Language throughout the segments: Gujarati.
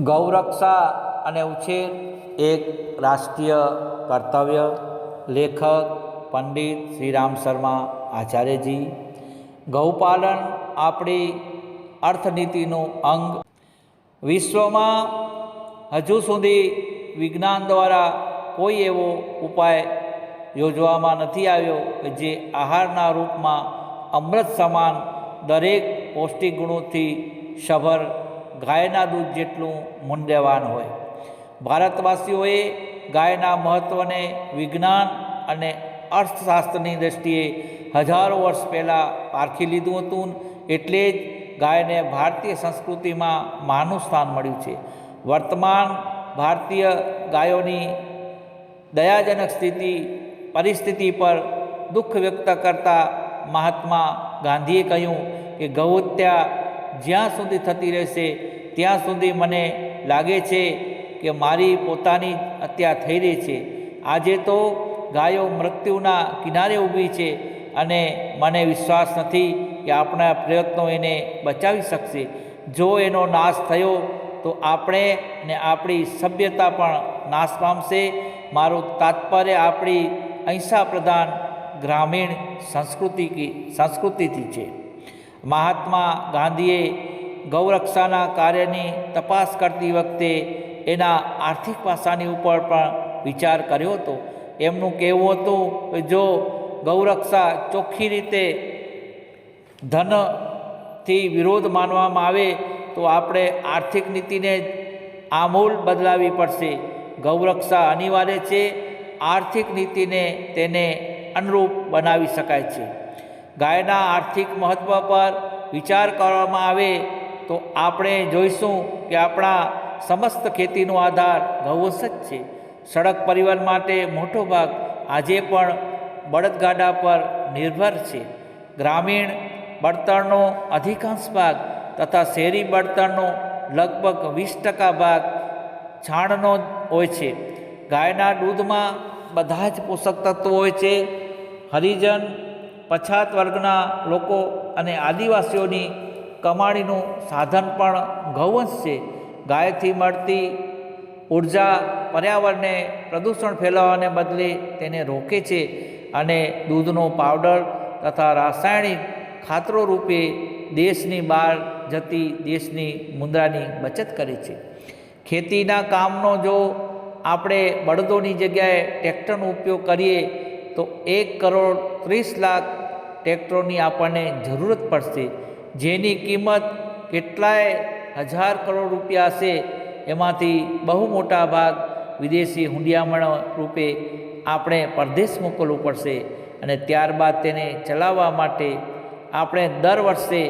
ગૌરક્ષા અને ઉછેર એક રાષ્ટ્રીય કર્તવ્ય. લેખક પંડિત શ્રીરામ શર્મા આચાર્યજી. ગૌપાલન આપણી અર્થનીતિનું અંગ. વિશ્વમાં હજુ સુધી વિજ્ઞાન દ્વારા કોઈ એવો ઉપાય યોજવામાં નથી આવ્યો કે જે આહારના રૂપમાં અમૃત સમાન દરેક પૌષ્ટિક ગુણોથી સભર ગાયના દૂધ જેટલું મૂલ્યવાન હોય. ભારતવાસીઓએ ગાયના મહત્ત્વને વિજ્ઞાન અને અર્થશાસ્ત્રની દૃષ્ટિએ હજારો વર્ષ પહેલાં પારખી લીધું હતું. એટલે જ ગાયને ભારતીય સંસ્કૃતિમાં માનું સ્થાન મળ્યું છે. વર્તમાન ભારતીય ગાયોની દયાજનક સ્થિતિ, પરિસ્થિતિ પર દુઃખ વ્યક્ત કરતા મહાત્મા ગાંધીએ કહ્યું કે ગૌહત્યા જ્યાં સુધી થતી રહેશે, ત્યાં સુધી મને લાગે છે કે મારી પોતાની હત્યા થઈ રહી છે. આજે તો ગાયો મૃત્યુના કિનારે ઊભી છે અને મને વિશ્વાસ નથી કે આપણા પ્રયત્નો એને બચાવી શકશે. જો એનો નાશ થયો, તો આપણે ને આપણી સભ્યતા પણ નાશ પામશે. મારું તાત્પર્ય આપણી અહિંસા પ્રધાન ગ્રામીણ સંસ્કૃતિ સંસ્કૃતિથી છે. મહાત્મા ગાંધીએ ગૌરક્ષાના કાર્યની તપાસ કરતી વખતે એના આર્થિક પાસાની ઉપર પણ વિચાર કર્યો હતો. એમનું કહેવું હતું કે જો ગૌરક્ષા ચોખ્ખી રીતે ધનથી વિરોધ માનવામાં આવે તો આપણે આર્થિક નીતિને આમૂલ બદલાવી પડશે. ગૌરક્ષા અનિવાર્ય છે. આર્થિક નીતિને તેને અનુરૂપ બનાવી શકાય છે. ગાયના આર્થિક મહત્ત્વ પર વિચાર કરવામાં આવે તો આપણે જોઈશું કે આપણા સમસ્ત ખેતીનો આધાર ગૌવંશ જ છે. સડક પરિવહન માટે મોટો ભાગ આજે પણ બળદગાડા પર નિર્ભર છે. ગ્રામીણ બળતણનો અધિકાંશ ભાગ તથા શહેરી બળતણનો લગભગ વીસ ટકા ભાગ છાણનો હોય છે. ગાયના દૂધમાં બધા જ પોષક તત્વો હોય છે. હરિજન પછાત વર્ગના લોકો અને આદિવાસીઓની કમાણીનું સાધન પણ ગૌવંશ છે. ગાયથી મળતી ઊર્જા પર્યાવરણને પ્રદૂષણ ફેલાવવાને બદલે તેને રોકે છે અને દૂધનો પાવડર તથા રાસાયણિક ખાતરો રૂપે દેશની બહાર જતી દેશની મુદ્રાની બચત કરે છે. ખેતીના કામનો જો આપણે બળદોની જગ્યાએ ટ્રેક્ટરનો ઉપયોગ કરીએ તો એક કરોડ ત્રીસ લાખ ટ્રેક્ટરોની આપણને જરૂરત પડશે. જેની કિંમત કેટલાય હજાર કરોડ રૂપિયા હશે, એમાંથી બહુ મોટા ભાગ વિદેશી હુંડિયામણ રૂપે આપણે પરદેશ મોકલવું પડશે અને ત્યારબાદ તેને ચલાવવા માટે આપણે દર વર્ષે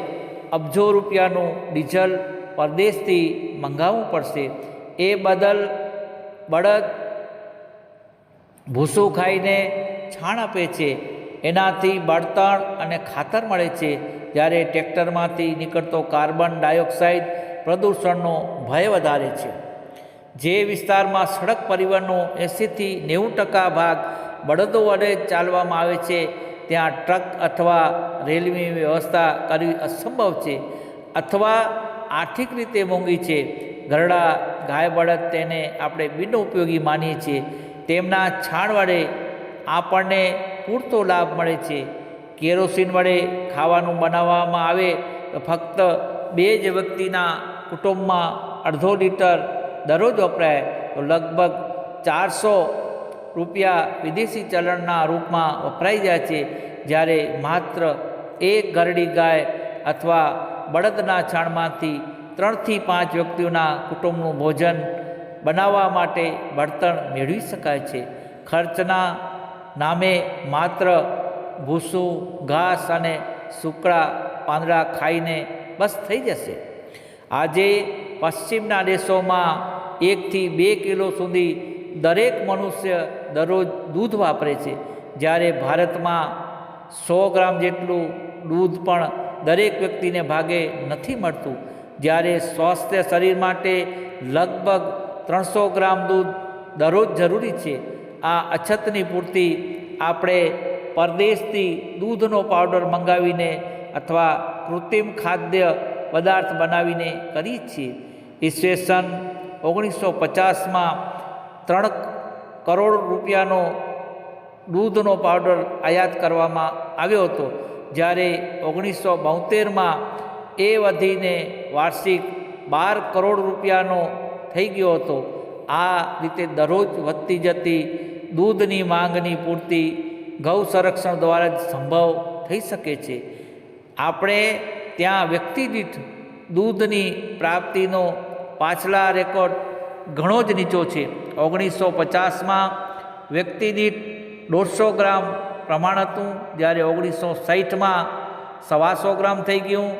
અબજો રૂપિયાનું ડીઝલ પરદેશથી મંગાવવું પડશે. એ બદલ બળદ ભૂસું ખાઈને છાણ આપે છે. એનાથી બળતણ અને ખાતર મળે છે. જ્યારે ટ્રેક્ટરમાંથી નીકળતો કાર્બન ડાયોક્સાઇડ પ્રદૂષણનો ભય વધારે છે. જે વિસ્તારમાં સડક પરિવહનનો એંસીથી નેવું ટકા ભાગ બળદો વડે ચાલવામાં આવે છે, ત્યાં ટ્રક અથવા રેલવે વ્યવસ્થા કરવી અસંભવ છે અથવા આર્થિક રીતે મોંઘી છે. ગરડા ગાય બળદ તેને આપણે બિનઉપયોગી માનીએ છીએ. તેમના છાણ વડે આપણને પૂરતો લાભ મળે છે. કેરોસીન વડે ખાવાનું બનાવવામાં આવે તો ફક્ત બે જ વ્યક્તિના કુટુંબમાં અડધો લીટર દરરોજ વપરાય. તો લગભગ ચારસો રૂપિયા વિદેશી ચલણના રૂપમાં વપરાઈ જાય છે. જ્યારે માત્ર એક ગરડી ગાય અથવા બળદના છાણમાંથી ત્રણથી પાંચ વ્યક્તિઓના કુટુંબનું ભોજન બનાવવા માટે બળતણ મેળવી શકાય છે. ખર્ચના નામે માત્ર ભૂસું, ઘાસ અને સૂકડા પાંદડા ખાઈને બસ થઈ જશે. આજે પશ્ચિમના દેશોમાં એકથી બે કિલો સુધી દરેક મનુષ્ય દરરોજ દૂધ વાપરે છે. જ્યારે ભારતમાં સો ગ્રામ જેટલું દૂધ પણ દરેક વ્યક્તિને ભાગે નથી મળતું. જ્યારે સ્વાસ્થ્ય શરીર માટે લગભગ ત્રણસો ગ્રામ દૂધ દરરોજ જરૂરી છે. આ અછતની પૂર્તિ આપણે પરદેશથી દૂધનો પાવડર મંગાવીને અથવા કૃત્રિમ ખાદ્ય પદાર્થ બનાવીને કરી છીએ. ઈસવીસન ઓગણીસો પચાસમાં ત્રણ કરોડ રૂપિયાનો દૂધનો પાવડર આયાત કરવામાં આવ્યો હતો. જ્યારે ઓગણીસો બોતેરમાં એ વધીને વાર્ષિક બાર કરોડ રૂપિયાનો થઈ ગયો હતો. આ રીતે દરરોજ વધતી જતી દૂધની માંગની પૂર્તિ ગૌ સંરક્ષણ દ્વારા જ સંભવ થઈ શકે છે. આપણે ત્યાં વ્યક્તિ દીઠ દૂધની પ્રાપ્તિનો પાછલા રેકોર્ડ ઘણો જ નીચો છે. ઓગણીસો પચાસમાં વ્યક્તિ દીઠ દોઢસો ગ્રામ પ્રમાણ હતું, જ્યારે ઓગણીસો સાહીઠમાં સવાસો ગ્રામ થઈ ગયું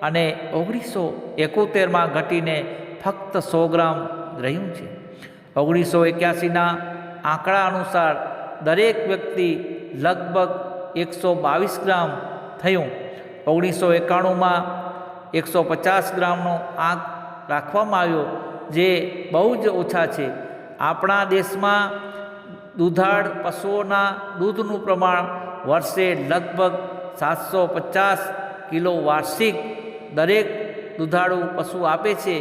અને ઓગણીસો એકોતેરમાં ઘટીને ફક્ત સો ગ્રામ રહ્યું છે. ઓગણીસો એક્યાસીના આંકડા અનુસાર દરેક વ્યક્તિ લગભગ એકસો બાવીસ ગ્રામ થયું. ઓગણીસો એકાણુંમાં એકસો પચાસ ગ્રામનો આંક રાખવામાં આવ્યો, જે બહુ જ ઓછા છે. આપણા દેશમાં દુધાળ પશુઓના દૂધનું પ્રમાણ વર્ષે લગભગ સાતસો પચાસ કિલો વાર્ષિક દરેક દુધાળુ પશુ આપે છે,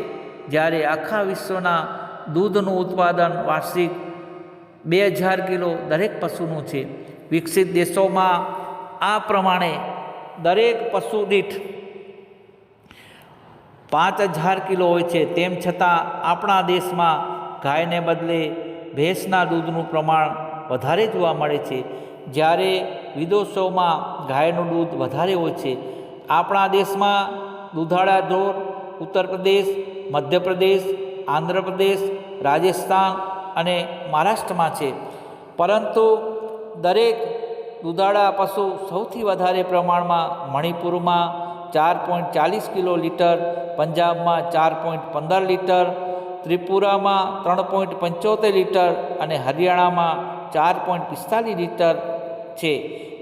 જ્યારે આખા વિશ્વના દૂધનું ઉત્પાદન વાર્ષિક બે હજાર કિલો દરેક પશુનું છે. વિકસિત દેશોમાં આ પ્રમાણે દરેક પશુ દીઠ પાંચ હજાર કિલો હોય છે. તેમ છતાં આપણા દેશમાં ગાયને બદલે ભેંસના દૂધનું પ્રમાણ વધારે જોવા મળે છે. જ્યારે વિદેશોમાં ગાયનું દૂધ વધારે હોય છે. આપણા દેશમાં દુધાળા ઢોર ઉત્તર પ્રદેશ મધ્યપ્રદેશ આંધ્રપ્રદેશ રાજસ્થાન અને મહારાષ્ટ્રમાં છે. પરંતુ દરેક દુધાળા પશુ સૌથી વધારે પ્રમાણમાં મણિપુરમાં ચાર પોઈન્ટ ચાલીસ કિલો લીટર, પંજાબમાં ચાર પોઈન્ટ પંદર લીટર, ત્રિપુરામાં ત્રણ પોઈન્ટ પંચોતેર લીટર અને હરિયાણામાં ચાર પોઈન્ટ પિસ્તાલીસ લીટર છે.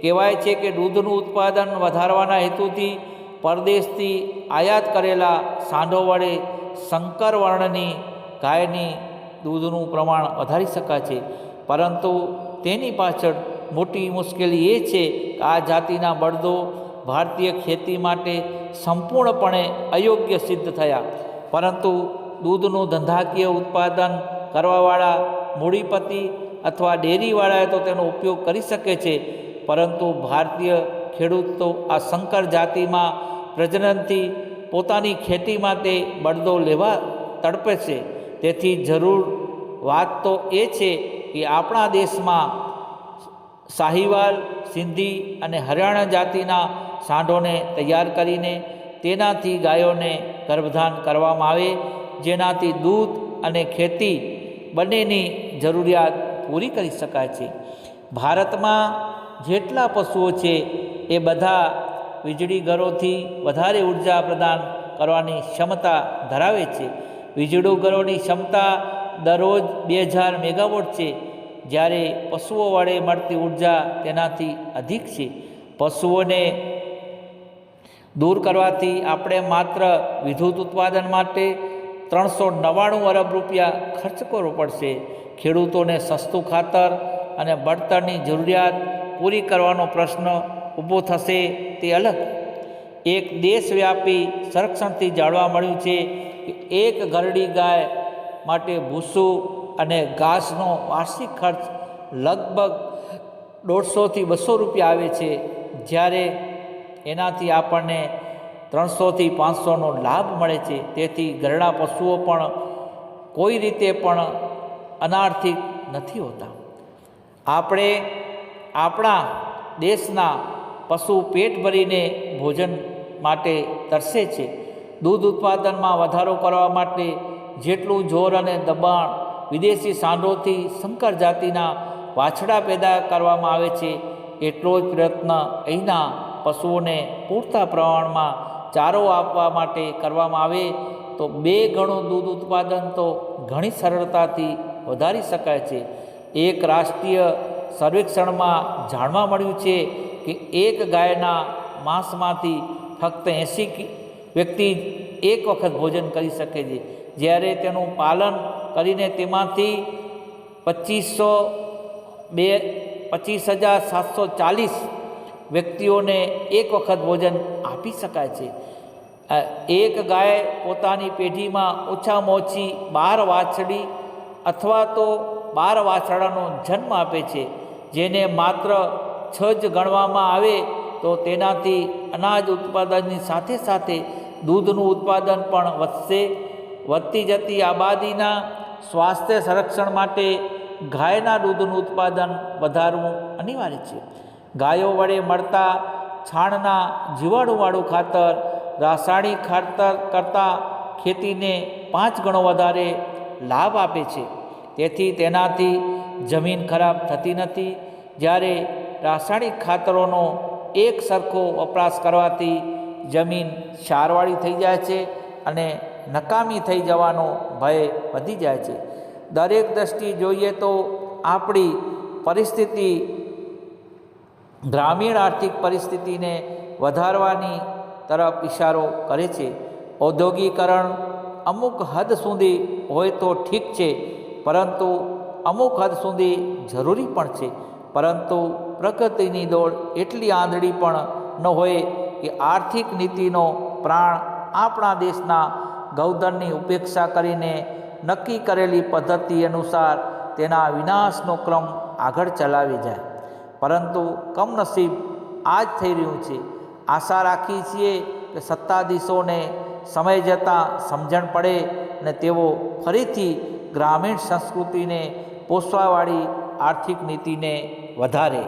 કહેવાય છે કે દૂધનું ઉત્પાદન વધારવાના હેતુથી પરદેશથી આયાત કરેલા સાંઢો વડે શંકર વર્ણની ગાયની દૂધનું પ્રમાણ વધારી શકાય છે. પરંતુ તેની પાછળ મોટી મુશ્કેલી એ છે કે આ જાતિના બળદો ભારતીય ખેતી માટે સંપૂર્ણપણે અયોગ્ય સિદ્ધ થયા. પરંતુ દૂધનું ધંધાકીય ઉત્પાદન કરવાવાળા મૂડીપતિ અથવા ડેરીવાળાએ તો તેનો ઉપયોગ કરી શકે છે. પરંતુ ભારતીય ખેડૂત તો આ શંકર જાતિમાં પ્રજનનથી પોતાની ખેતી માટે બળદો લેવા તડપે છે. તેથી જરૂર વાત તો એ છે કે આપણા દેશમાં સાહીવાલ સિંધી અને હરિયાણા જાતિના સાંઢોને તૈયાર કરીને તેનાથી ગાયોને ગર્ભધાન કરવામાં આવે, જેનાથી દૂધ અને ખેતી બંનેની જરૂરિયાત પૂરી કરી શકાય છે. ભારતમાં જેટલા પશુઓ છે એ બધા વીજળી ઘરોથી વધારે ઊર્જા પ્રદાન કરવાની ક્ષમતા ધરાવે છે. વીજળી ઘરોની ક્ષમતા દરરોજ બે હજાર મેગાવોટ છે. જ્યારે પશુઓ વડે મળતી ઊર્જા તેનાથી અધિક છે. પશુઓને દૂર કરવાથી આપણે માત્ર વિદ્યુત ઉત્પાદન માટે ત્રણસો નવ્વાણું અરબ રૂપિયા ખર્ચ કરવો પડશે. ખેડૂતોને સસ્તું ખાતર અને બળતરની જરૂરિયાત પૂરી કરવાનો પ્રશ્ન ઊભો થશે તે અલગ. એક દેશવ્યાપી સંરક્ષણથી જાણવા મળ્યું છે. કે એક ઘરડી ગાય માટે ભૂસું અને ઘાસનો વાર્ષિક ખર્ચ લગભગ દોઢસોથી બસો રૂપિયા આવે છે. જ્યારે એનાથી આપણને ત્રણસોથી પાંચસોનો લાભ મળે છે. તેથી ઘરડા પશુઓ પણ કોઈ રીતે પણ અનાર્થિક નથી હોતા. આપણે આપણા દેશના પશુ પેટ ભરીને ભોજન માટે તરસે છે. દૂધ ઉત્પાદનમાં વધારો કરવા માટે જેટલું જોર અને દબાણ વિદેશી સાંડોથી શંકર જાતિના વાછડા પેદા કરવામાં આવે છે, એટલો જ પ્રયત્ન અહીંના પશુઓને પૂરતા પ્રમાણમાં ચારો આપવા માટે કરવામાં આવે, તો બે ગણું દૂધ ઉત્પાદન તો ઘણી સરળતાથી વધારી શકાય છે. એક રાષ્ટ્રીય સર્વેક્ષણમાં જાણવા મળ્યું છે કે એક ગાયના માંસમાંથી ફક્ત એંસી વ્યક્તિ એક વખત ભોજન કરી શકે છે. જ્યારે તેનું પાલન કરીને તેમાંથી પચીસો બે, પચીસ હજાર સાતસો ચાલીસ વ્યક્તિઓને એક વખત ભોજન આપી શકાય છે. એક ગાય પોતાની પેઢીમાં ઓછામાં ઓછી બાર વાછડી અથવા તો બાર વાછડાનો જન્મ આપે છે. જેને માત્ર છ જ ગણવામાં આવે તો તેનાથી અનાજ ઉત્પાદનની સાથે સાથે દૂધનું ઉત્પાદન પણ વધશે. વધતી જતી આબાદીના સ્વાસ્થ્ય સંરક્ષણ માટે ગાયના દૂધનું ઉત્પાદન વધારવું અનિવાર્ય છે. ગાયો વડે મળતા છાણના જીવાણુવાળું ખાતર, રાસાયણિક ખાતર કરતાં ખેતીને પાંચ ગણો વધારે લાભ આપે છે. તેથી તેનાથી જમીન ખરાબ થતી નથી. જ્યારે રાસાયણિક ખાતરોનો એક સરખો વપરાશ કરવાથી જમીન ક્ષારવાળી થઈ જાય છે અને નકામી થઈ જવાનો ભય વધી જાય છે. દરેક દ્રષ્ટિ જોઈએ તો આપણી પરિસ્થિતિ ગ્રામીણ આર્થિક પરિસ્થિતિને વધારવાની તરફ ઇશારો કરે છે. ઔદ્યોગિકરણ અમુક હદ સુધી હોય તો ઠીક છે, પરંતુ અમુક હદ સુધી જરૂરી પણ છે. પરંતુ પ્રગતિની દોડ એટલી આંધળી પણ ન હોય કે આર્થિક નીતિનો પ્રાણ આપણા દેશના ગૌધનની ઉપેક્ષા કરીને નક્કી કરેલી પદ્ધતિ અનુસાર તેના વિનાશનો ક્રમ આગળ ચલાવી જાય. પરંતુ કમનસીબ આ જ થઈ રહ્યું છે. આશા રાખીએ છીએ કે સત્તાધીશોને સમય જતાં સમજણ પડે અને તેઓ ફરીથી ગ્રામીણ સંસ્કૃતિને પોષવાવાળી આર્થિક નીતિને વધારે